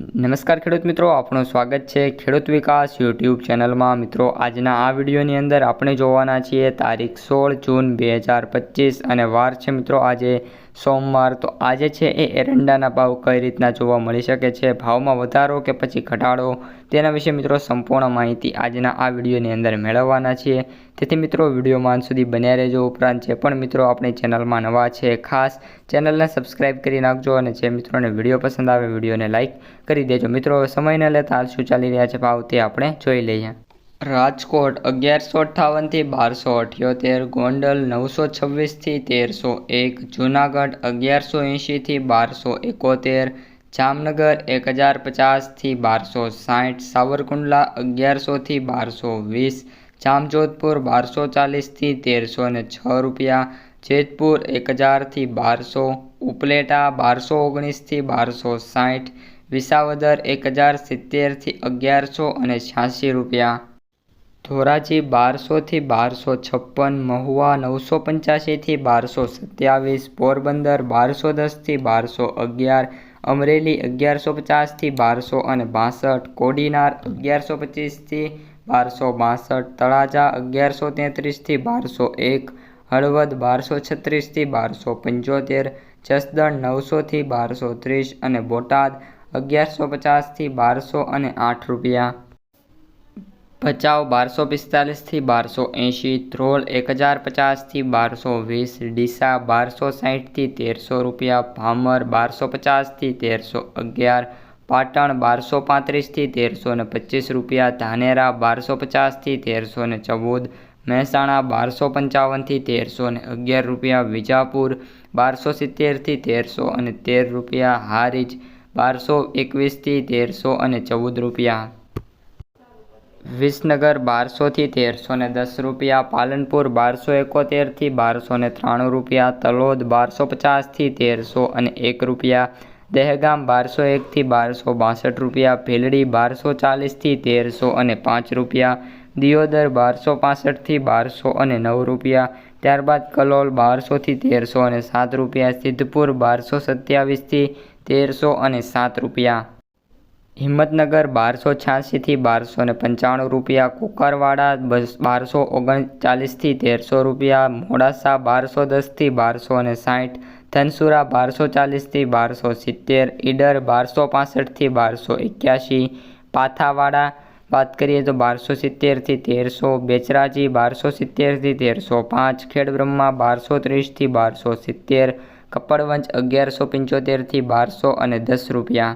નમસ્કાર ખેડૂત મિત્રો આપણું સ્વાગત છે ખેડૂત વિકાસ યુટ્યુબ ચેનલમાં. મિત્રો, આજના આ વિડીયોની અંદર આપણે જોવાના છીએ તારીખ સોળ જૂન બે હજાર પચીસ અને વાર છે મિત્રો આજે સોમવાર. તો આજે છે એ એરંડાના ભાવ કઈ રીતના જોવા મળી શકે છે, ભાવમાં વધારો કે પછી ઘટાડો તેના વિશે મિત્રો સંપૂર્ણ માહિતી આજના આ વિડીયોની અંદર મેળવવાના છીએ. તેથી મિત્રો વિડીયોમાં અંત સુધી બન્યા રહેજો. ઉપરાંત જે પણ મિત્રો આપણી ચેનલમાં નવા છે, ખાસ ચેનલને સબસ્ક્રાઈબ કરી નાખજો અને જે મિત્રોને વીડિયો પસંદ આવે વિડીયોને લાઇક કરી દેજો. મિત્રો સમય સમયને લેતા હાલ શું ચાલી રહ્યા છે ભાવ તે આપણે જોઈ લઈએ. રાજકોટ અગિયારસો અઠ્ઠાવનથી બારસો અઠ્યોતેર, ગોંડલ નવસો છવ્વીસથી તેરસો એક, જૂનાગઢ અગિયારસો એંશીથી બારસો એકોતેર, જામનગર એક હજાર પચાસથી બારસો સાઠ, સાવરકુંડલા અગિયારસોથી બારસો વીસ, જામજોધપુર બારસો ચાલીસથી તેરસો ને છ રૂપિયા, જેતપુર એક હજારથી બારસો, ઉપલેટા બારસો ઓગણીસથી બારસો સાઠ વિસાવદર એક હજાર સિત્તેરથી અગિયારસો અને છ્યાસી રૂપિયા. ધોરાજી બારસોથી બારસો છપ્પન, મહુવા નવસો પંચ્યાસીથી બારસો સત્યાવીસ, પોરબંદર બારસો દસથી બારસો અગિયાર, અમરેલી અગિયારસો પચાસથી બારસો અને બાસઠ, કોડીનાર અગિયારસો પચીસથી બારસો બાસઠ, તળાજા અગિયારસો તેત્રીસથી બારસો એક, હળવદ બારસો છત્રીસથી બારસો પંચોતેર, જસદણ નવસોથી બારસો ત્રીસ અને બોટાદ અગિયારસો પચાસથી બારસો અને આઠ રૂપિયા. ભચાઉ બારસો પિસ્તાલીસથી બારસો એંશી, ધ્રોલ એક હજાર પચાસથી બારસો વીસ, ડીસા બારસો સાઠથી તેરસો રૂપિયા, ભામર બારસો પચાસથી તેરસો અગિયાર, પાટણ બારસો પાંત્રીસથી તેરસો ને પચીસ રૂપિયા, ધાનેરા બારસો પચાસથી તેરસો ને ચૌદ, મહેસાણા બારસો પંચાવનથી તેરસો ને અગિયાર રૂપિયા, વિજાપુર બારસો સિત્તેરથી તેરસો અને તેર રૂપિયા, હારીજ બારસો એકવીસથી તેરસો અને ચૌદ રૂપિયા. વિસનગર બારસોથી તેરસો ને દસ રૂપિયા, પાલનપુર બારસો એકોતેરથી બારસો ને ત્રાણું રૂપિયા, તલોદ બારસો પચાસથી તેરસો અને એક રૂપિયા, દહેગામ બારસો એકથી બારસો બાસઠ રૂપિયા, ભીલડી બારસો ચાલીસથી તેરસો અને પાંચ રૂપિયા, દિયોદર બારસો પાસઠથી બારસો અને નવ રૂપિયા ત્યારબાદ કલોલ બારસોથી તેરસો અને સાત રૂપિયા, સિદ્ધપુર બારસો સત્યાવીસથી તેરસો અને સાત રૂપિયા. હિંમતનગર બારસો છ્યાસીથી બારસો ને પંચાણું રૂપિયા, કુકરવાડા બસ બારસો ઓગણચાલીસથી તેરસો રૂપિયા, મોડાસા બારસો દસથી બારસો અને સાઠ, ધનસુરા બારસો ચાલીસથી બારસો સિત્તેર, ઈડર બારસો પાસઠથી બારસો એક્યાસી, પાથાવાડા વાત કરીએ તો બારસો સિત્તેરથી તેરસો બેચરાજી, બારસો સિત્તેરથી તેરસો પાંચ, ખેડબ્રહ્મા બારસો ત્રીસથી બારસો સિત્તેર, કપડવંજ અગિયારસો પંચોતેરથી બારસો અને દસ રૂપિયા.